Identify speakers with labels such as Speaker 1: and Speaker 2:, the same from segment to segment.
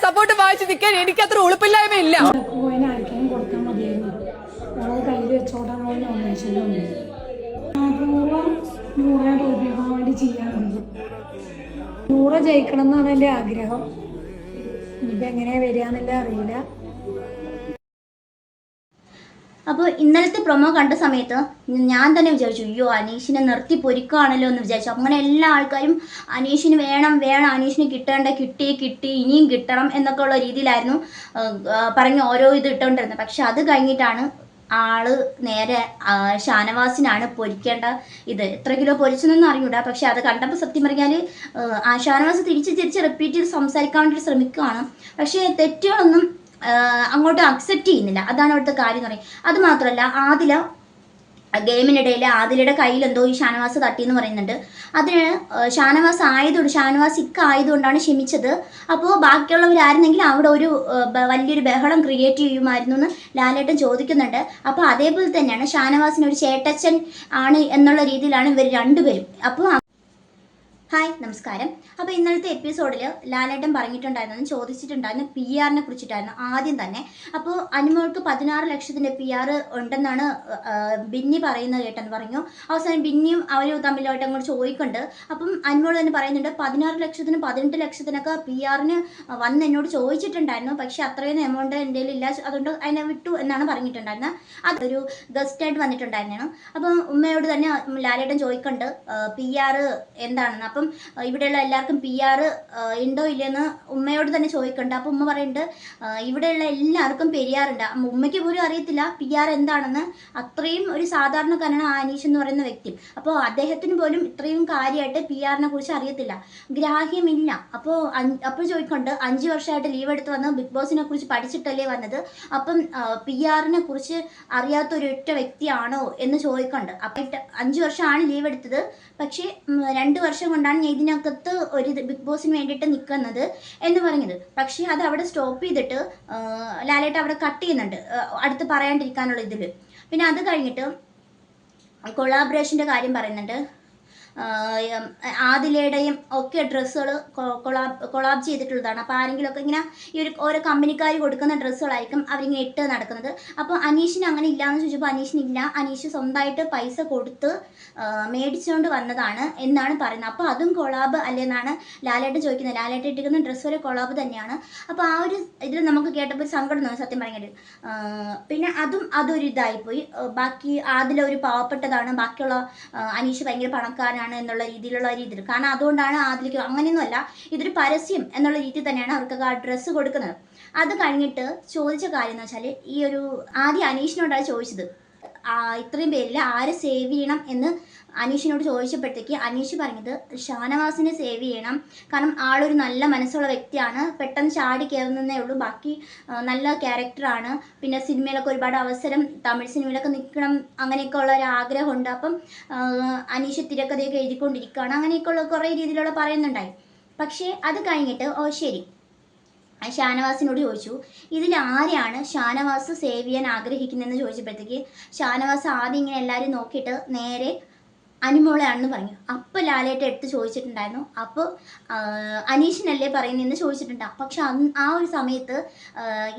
Speaker 1: Support വായിച്ച് നിൽക്കാൻ എനിക്ക് അത്ര ഉളുപ്പില്ലായ്മ ഇല്ല.
Speaker 2: ജയിക്കണം എന്നാണ് എന്റെ ആഗ്രഹം. ഇനിയിപ്പോൾ എങ്ങനെയാ വരിക എന്നല്ലേ അറിയില്ല.
Speaker 3: അപ്പോൾ ഇന്നലത്തെ പ്രൊമോ കണ്ട സമയത്ത് ഞാൻ തന്നെ വിചാരിച്ചു അയ്യോ അനീഷിനെ നിർത്തി പൊരിക്കുകയാണല്ലോ എന്ന് വിചാരിച്ചു. അങ്ങനെ എല്ലാ ആൾക്കാരും അനീഷിന് വേണം വേണം അനീഷിന് കിട്ടേണ്ട കിട്ടി കിട്ടി ഇനിയും കിട്ടണം എന്നൊക്കെ ഉള്ള രീതിയിലായിരുന്നു പറഞ്ഞ് ഓരോ ഇത് ഇട്ടുകൊണ്ടിരുന്നത്. പക്ഷെ അത് കഴിഞ്ഞിട്ടാണ് ആൾ നേരെ ഷാനവാസിനാണ് പൊരിക്കേണ്ട ഇത്. എത്ര കിലോ പൊരിച്ചെന്നൊന്നും അറിഞ്ഞൂടാ. പക്ഷെ അത് കണ്ടപ്പോൾ സത്യം പറഞ്ഞാൽ ആ ഷാനവാസ് തിരിച്ച് തിരിച്ച് റിപ്പീറ്റ് ചെയ്ത് സംസാരിക്കാൻ വേണ്ടി ശ്രമിക്കുകയാണ്. പക്ഷേ തെറ്റുകളൊന്നും അങ്ങോട്ട് അക്സെപ്റ്റ് ചെയ്യുന്നില്ല. അതാണ് അവിടുത്തെ കാര്യം എന്ന് പറയുന്നത്. അത് മാത്രമല്ല ആദില ഗെയിമിനിടയിൽ ആദിലയുടെ കയ്യിൽ എന്തോ ഈ ഷാനവാസ് തട്ടി എന്ന് പറയുന്നുണ്ട്. അതിന് ഷാനവാസ് ആയതുകൊണ്ട് ഷാനവാസ് ഇക്ക ആയതുകൊണ്ടാണ് ക്ഷമിച്ചത്. അപ്പോൾ ബാക്കിയുള്ളവരായിരുന്നെങ്കിൽ അവിടെ ഒരു വലിയൊരു ബഹളം ക്രിയേറ്റ് ചെയ്യുമായിരുന്നു എന്ന് ലാലേട്ടൻ ചോദിക്കുന്നുണ്ട്. അപ്പോൾ അതേപോലെ തന്നെയാണ് ഷാനവാസിന് ഒരു ചേട്ടച്ചൻ ആണ് എന്നുള്ള രീതിയിലാണ് ഇവർ രണ്ടുപേരും. അപ്പോൾ ഹായ് നമസ്കാരം. അപ്പോൾ ഇന്നലത്തെ എപ്പിസോഡിൽ ലാലേട്ടൻ പറഞ്ഞിട്ടുണ്ടായിരുന്നു ചോദിച്ചിട്ടുണ്ടായിരുന്നു പി ആറിനെ കുറിച്ചിട്ടായിരുന്നു ആദ്യം തന്നെ. അപ്പോൾ അനുമോൾക്ക് പതിനാറ് ലക്ഷത്തിന്റെ പി ആർ ഉണ്ടെന്നാണ് ബിന്നി പറയുന്നത് കേട്ടെന്ന് പറഞ്ഞു. അവസാനം ബിന്നിയും അവരും തമ്മിലോട്ട് അങ്ങോട്ട് ചോദിക്കുന്നുണ്ട് അപ്പം അനുമോൾ തന്നെ പറയുന്നുണ്ട് പതിനാറ് ലക്ഷത്തിനും പതിനെട്ട് ലക്ഷത്തിനൊക്കെ പി ആറിന് വന്ന് എന്നോട് ചോദിച്ചിട്ടുണ്ടായിരുന്നു. പക്ഷേ അത്രയും എമൗണ്ട് എന്റെ ഇല്ല. അതുകൊണ്ട് അതിനെ വിട്ടു എന്നാണ് പറഞ്ഞിട്ടുണ്ടായിരുന്നത് അതൊരു ഗസ്റ്റായിട്ട് വന്നിട്ടുണ്ടായിരുന്നു അപ്പം ഉമ്മയോട് തന്നെ ലാലേട്ടൻ ചോദിക്കുന്നുണ്ട് പി ആർ എന്താണെന്ന്. അപ്പം ആ, ഇവിടെയുള്ള എല്ലാവർക്കും പി ആർ ഉണ്ടോ ഇല്ലയെന്ന് ഉമ്മയോട് തന്നെ ചോദിക്കുന്നുണ്ട് അപ്പം ഉമ്മ പറയുന്നുണ്ട് ഇവിടെയുള്ള എല്ലാവർക്കും പെരിയാറുണ്ട്. ഉമ്മയ്ക്ക് പോലും അറിയത്തില്ല പി ആർ എന്താണെന്ന്. അത്രയും ഒരു സാധാരണക്കാരനാണ് ആ അനീഷ് എന്ന് പറയുന്ന വ്യക്തി. അപ്പോൾ അദ്ദേഹത്തിന് പോലും ഇത്രയും കാര്യമായിട്ട് പി ആറിനെ കുറിച്ച് അറിയത്തില്ല. ഗ്രാഹ്യമില്ല. അപ്പോൾ അപ്പോൾ ചോദിക്കുന്നുണ്ട് അഞ്ച് വർഷമായിട്ട് ലീവ് എടുത്ത് വന്ന് ബിഗ് ബോസിനെ കുറിച്ച് പഠിച്ചിട്ടല്ലേ വന്നത്? അപ്പം പി ആറിനെ കുറിച്ച് അറിയാത്ത ഒരു ഒറ്റ വ്യക്തിയാണോ എന്ന് ചോദിക്കുന്നുണ്ട് അപ്പം അഞ്ച് വർഷമാണ് ലീവ് എടുത്തത്. പക്ഷേ രണ്ട് വർഷം കൊണ്ടാണ് ഞാൻ ഇതിനകത്ത് ഒരു ബിഗ് ബോസിന് വേണ്ടിയിട്ട് നിൽക്കുന്നത് എന്ന് പറഞ്ഞത്. പക്ഷേ അത് അവിടെ സ്റ്റോപ്പ് ചെയ്തിട്ട് ലാലേട്ട് അവിടെ കട്ട് ചെയ്യുന്നുണ്ട്. അടുത്ത് പറയാണ്ടിരിക്കാനുള്ള ഇതിൽ പിന്നെ അത് കഴിഞ്ഞിട്ട് കൊളാബറേഷന്റെ കാര്യം പറയുന്നുണ്ട്. ആദിലയുടെയും ഒക്കെ ഡ്രസ്സുകൾ കൊളാബ് കൊളാബ് ചെയ്തിട്ടുള്ളതാണ്. അപ്പോൾ ആരെങ്കിലുമൊക്കെ ഇങ്ങനെ ഈ ഒരു ഓരോ കമ്പനിക്കാർ കൊടുക്കുന്ന ഡ്രസ്സുകളായിരിക്കും അവരിങ്ങനെ ഇട്ട് നടക്കുന്നത്. അപ്പോൾ അനീഷിന് അങ്ങനെ ഇല്ലയെന്ന് ചോദിച്ചപ്പോൾ അനീഷിനില്ല അനീഷ് സ്വന്തമായിട്ട് പൈസ കൊടുത്ത് മേടിച്ചുകൊണ്ട് വന്നതാണ് എന്നാണ് പറയുന്നത്. അപ്പോൾ അതും കൊളാബ് അല്ലെന്നാണ് ലാലേട്ട് ചോദിക്കുന്നത്. ലാലേട്ട് ഇട്ടിരിക്കുന്ന ഡ്രസ്സ് വരെ കൊളാബ് തന്നെയാണ്. അപ്പോൾ ആ ഒരു ഇതിൽ നമുക്ക് കേട്ടപ്പോൾ ഒരു സങ്കടം തോന്നി സത്യം പറഞ്ഞാൽ പിന്നെ അതും അതൊരു ഇതായിപ്പോയി ബാക്കി ആദില ഒരു പാവപ്പെട്ടതാണ്. ബാക്കിയുള്ള അനീഷ് ഭയങ്കര പണക്കാരനാണ്. എന്നുള്ള രീതിയിലുള്ള രീതിയിൽ കാരണം അതുകൊണ്ടാണ് ആദിലേക്ക് അങ്ങനെയൊന്നുമല്ല ഇതൊരു പരസ്യം എന്നുള്ള രീതിയിൽ തന്നെയാണ് അവർക്കൊക്കെ ആ ഡ്രസ്സ് കൊടുക്കുന്നത്. അത് കഴിഞ്ഞിട്ട് ചോദിച്ച കാര്യം എന്ന് വെച്ചാൽ ഈ ഒരു ആദ്യം അനീഷിനോടാണ് ചോദിച്ചത്. ഇത്രയും പേരിൽ ആരെ സേവ് ചെയ്യണം എന്ന് അനീഷിനോട് ചോദിച്ചപ്പോഴത്തേക്ക് അനീഷ് പറഞ്ഞത് ഷാനവാസിനെ സേവ് ചെയ്യണം. കാരണം ആളൊരു നല്ല മനസ്സുള്ള വ്യക്തിയാണ്. പെട്ടെന്ന് ചാടി കയറുന്നതേ ഉള്ളൂ. ബാക്കി നല്ല ക്യാരക്ടറാണ് പിന്നെ സിനിമയിലൊക്കെ ഒരുപാട് അവസരം തമിഴ് സിനിമയിലൊക്കെ നിൽക്കണം അങ്ങനെയൊക്കെ ഉള്ള ഒരു ആഗ്രഹമുണ്ട്. അപ്പം അനീഷ് തിരക്കഥയൊക്കെ എഴുതിക്കൊണ്ടിരിക്കുകയാണ്. അങ്ങനെയൊക്കെയുള്ള കുറേ രീതിയിലുള്ള പറയുന്നുണ്ടായി. പക്ഷേ അത് കഴിഞ്ഞിട്ട് ഓ ശരി. ഷാനവാസിനോട് ചോദിച്ചു ഇതിൽ ആരെയാണ് ഷാനവാസ് സേവ് ചെയ്യാൻ ആഗ്രഹിക്കുന്നതെന്ന് ചോദിച്ചപ്പോഴത്തേക്ക് ഷാനവാസ് ആദ്യം ഇങ്ങനെ എല്ലാവരും നോക്കിയിട്ട് നേരെ അനുമോളയാണെന്ന് പറഞ്ഞു. അപ്പോൾ ലാലേട്ട് എടുത്ത് ചോദിച്ചിട്ടുണ്ടായിരുന്നു. അപ്പോൾ അനീഷിനല്ലേ പറയുന്നതെന്ന് ചോദിച്ചിട്ടുണ്ട്. പക്ഷെ അന്ന് ആ ഒരു സമയത്ത്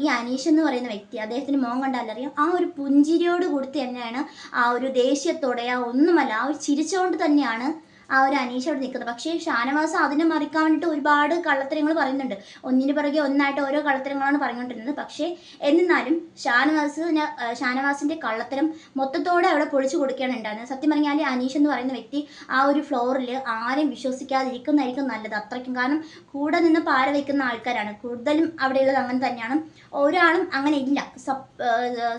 Speaker 3: ഈ അനീഷ് എന്ന് പറയുന്ന വ്യക്തി അദ്ദേഹത്തിന് മോൻ കണ്ടാലറിയാം ആ ഒരു പുഞ്ചിരിയോട് കൂടി തന്നെയാണ് ആ ഒരു ദേഷ്യത്തോടെ ആ ഒന്നുമല്ല ആ ഒരു ചിരിച്ചുകൊണ്ട് തന്നെയാണ് ആ ഒരു അനീഷ അവിടെ നിൽക്കുന്നത്. പക്ഷേ ഷാനവാസ് അതിനെ മറിക്കാൻ വേണ്ടിയിട്ട് ഒരുപാട് കള്ളത്തരങ്ങൾ പറയുന്നുണ്ട്. ഒന്നിന് പിറകെ ഒന്നായിട്ട് ഓരോ കള്ളത്തരങ്ങളാണ് പറഞ്ഞുകൊണ്ടിരുന്നത്. പക്ഷേ എന്നിരുന്നാലും ഷാനവാസിന് ഷാനവാസിന്റെ കള്ളത്തരം മൊത്തത്തോടെ അവിടെ പൊളിച്ചു കൊടുക്കുകയാണ് ഉണ്ടായിരുന്നത്. സത്യം പറഞ്ഞാൽ അനീഷ് എന്ന് പറയുന്ന വ്യക്തി ആ ഒരു ഫ്ലോറിൽ ആരെയും വിശ്വസിക്കാതിരിക്കുന്നതായിരിക്കും നല്ലത് അത്രയ്ക്കും. കാരണം കൂടെ നിന്ന് പാര വയ്ക്കുന്ന ആൾക്കാരാണ്. കൂടുതലും അവിടെയുള്ളത് അങ്ങനെ തന്നെയാണ്. ഒരാളും അങ്ങനെ ഇല്ല.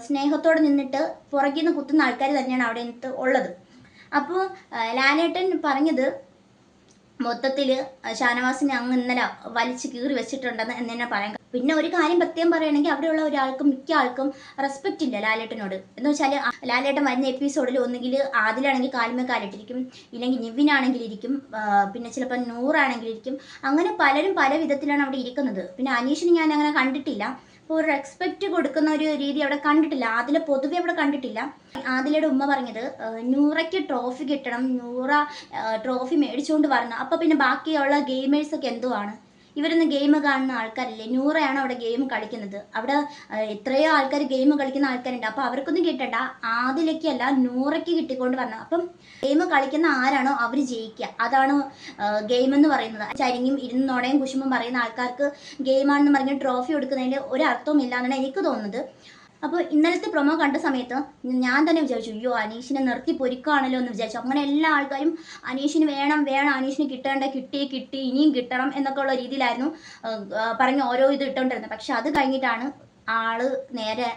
Speaker 3: സ്നേഹത്തോടെ നിന്നിട്ട് പുറകിൽ നിന്ന് കുത്തുന്ന ആൾക്കാർ തന്നെയാണ് അവിടെ ഉള്ളത്. അപ്പോൾ ലാലേട്ടൻ പറഞ്ഞത് മൊത്തത്തിൽ ഷാനവാസിനെ അങ്ങ് ഇന്നലെ വലിച്ചു കീറി വെച്ചിട്ടുണ്ടെന്ന് എന്ന് തന്നെ പറയാം പിന്നെ ഒരു കാര്യം പ്രത്യേകം പറയുകയാണെങ്കിൽ അവിടെയുള്ള ഒരാൾക്കും മിക്ക ആൾക്കും റെസ്പെക്റ്റ് ഇല്ല ലാലേട്ടനോട്. എന്ന് വെച്ചാൽ ലാലേട്ടൻ വരുന്ന എപ്പിസോഡിൽ ഒന്നുകിൽ ആദിലാണെങ്കിൽ കാലുമേ കാലിട്ടിരിക്കും ഇല്ലെങ്കിൽ നിവിനാണെങ്കിൽ ഇരിക്കും പിന്നെ ചിലപ്പോൾ നൂറാണെങ്കിൽ ഇരിക്കും അങ്ങനെ പലരും പല വിധത്തിലാണ് അവിടെ ഇരിക്കുന്നത്. പിന്നെ അനീഷിന് ഞാൻ അങ്ങനെ കണ്ടിട്ടില്ല. അപ്പോൾ ഒരു റെസ്പെക്റ്റ് കൊടുക്കുന്ന ഒരു രീതി അവിടെ കണ്ടിട്ടില്ല. ആദില പൊതുവെ അവിടെ കണ്ടിട്ടില്ല. ആദിലയുടെ ഉമ്മ പറഞ്ഞത് നൂറയ്ക്ക് ട്രോഫി കിട്ടണം നൂറ ട്രോഫി മേടിച്ചുകൊണ്ട് വരണം. അപ്പോൾ പിന്നെ ബാക്കിയുള്ള ഗെയിമേഴ്സൊക്കെ എന്തുവാണ്? ഇവരൊന്നും ഗെയിം കാണുന്ന ആൾക്കാരില്ലേ? നൂറയാണ് അവിടെ ഗെയിം കളിക്കുന്നത്. അവിടെ എത്രയോ ആൾക്കാർ ഗെയിം കളിക്കുന്ന ആൾക്കാരുണ്ട്. അപ്പോൾ അവർക്കൊന്നും കിട്ടണ്ട. ആദിലേക്കല്ല നൂറയ്ക്ക് കിട്ടിക്കൊണ്ട് വരണം അപ്പം ഗെയിം കളിക്കുന്ന ആരാണോ അവർ ജയിക്കുക. അതാണ് ഗെയിം എന്ന് പറയുന്നത്. ചരിങ്ങും ഇരുന്നോടയും കുശുമ്പും പറയുന്ന ആൾക്കാർക്ക് ഗെയിമാണെന്ന് പറഞ്ഞ് ട്രോഫി കൊടുക്കുന്നതിൽ ഒരു അർത്ഥവും ഇല്ല എന്നാണ് എനിക്ക് തോന്നുന്നത്. അപ്പോൾ ഇന്നലത്തെ പ്രൊമോ കണ്ട സമയത്ത് ഞാൻ തന്നെ വിചാരിച്ചു അയ്യോ അനീഷിനെ നിർത്തി പൊരിക്കുകയാണല്ലോ എന്ന് വിചാരിച്ചു. അങ്ങനെ എല്ലാ ആൾക്കാരും അനീഷിന് വേണം വേണം അനീഷിന് കിട്ടേണ്ട കിട്ടി കിട്ടി ഇനിയും കിട്ടണം എന്നൊക്കെ ഉള്ള രീതിയിലായിരുന്നു പറഞ്ഞ് ഓരോ ഇത് ഇട്ടുകൊണ്ടിരുന്നത് പക്ഷെ അത് കഴിഞ്ഞിട്ടാണ് ആൾ നേരെ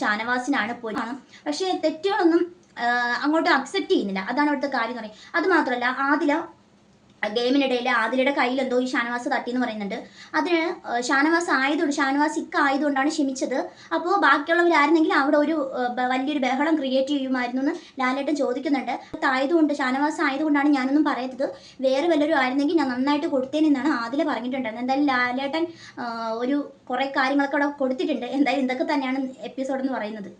Speaker 3: ഷാനവാസിനാണ് പോയി പക്ഷേ തെറ്റുകളൊന്നും അങ്ങോട്ട് അക്സെപ്റ്റ് ചെയ്യുന്നില്ല. അതാണ് അവിടുത്തെ കാര്യം എന്ന് പറയും അത് മാത്രമല്ല ആദില ഗെയിമിനിടയിൽ ആദിലയുടെ കയ്യിൽ എന്തോ ഈ ഷാനവാസ് തട്ടി എന്ന് പറയുന്നുണ്ട്. അതിന് ഷാനവാസ് ആയതുകൊണ്ട് ഷാനവാസ് ഇക്ക ആയതുകൊണ്ടാണ് ക്ഷമിച്ചത്. അപ്പോൾ ബാക്കിയുള്ളവരായിരുന്നെങ്കിൽ അവിടെ ഒരു വലിയൊരു ബഹളം ക്രിയേറ്റ് ചെയ്യുമായിരുന്നു എന്ന് ലാലേട്ടൻ ചോദിക്കുന്നുണ്ട്. ആയതുകൊണ്ട് ഷാനവാസ് ആയതുകൊണ്ടാണ് ഞാനൊന്നും പറയുന്നത് വേറെ വല്ലവരും ആയിരുന്നെങ്കിൽ ഞാൻ നന്നായിട്ട് കൊടുത്തേനെന്നാണ് ആദില പറഞ്ഞിട്ടുണ്ടായിരുന്നത്. എന്തായാലും ലാലേട്ടൻ ഒരു കുറേ കാര്യങ്ങളൊക്കെ അവിടെ കൊടുത്തിട്ടുണ്ട്. എന്തായാലും ഇതൊക്കെ തന്നെയാണ് എപ്പിസോഡ് എന്ന് പറയുന്നത്.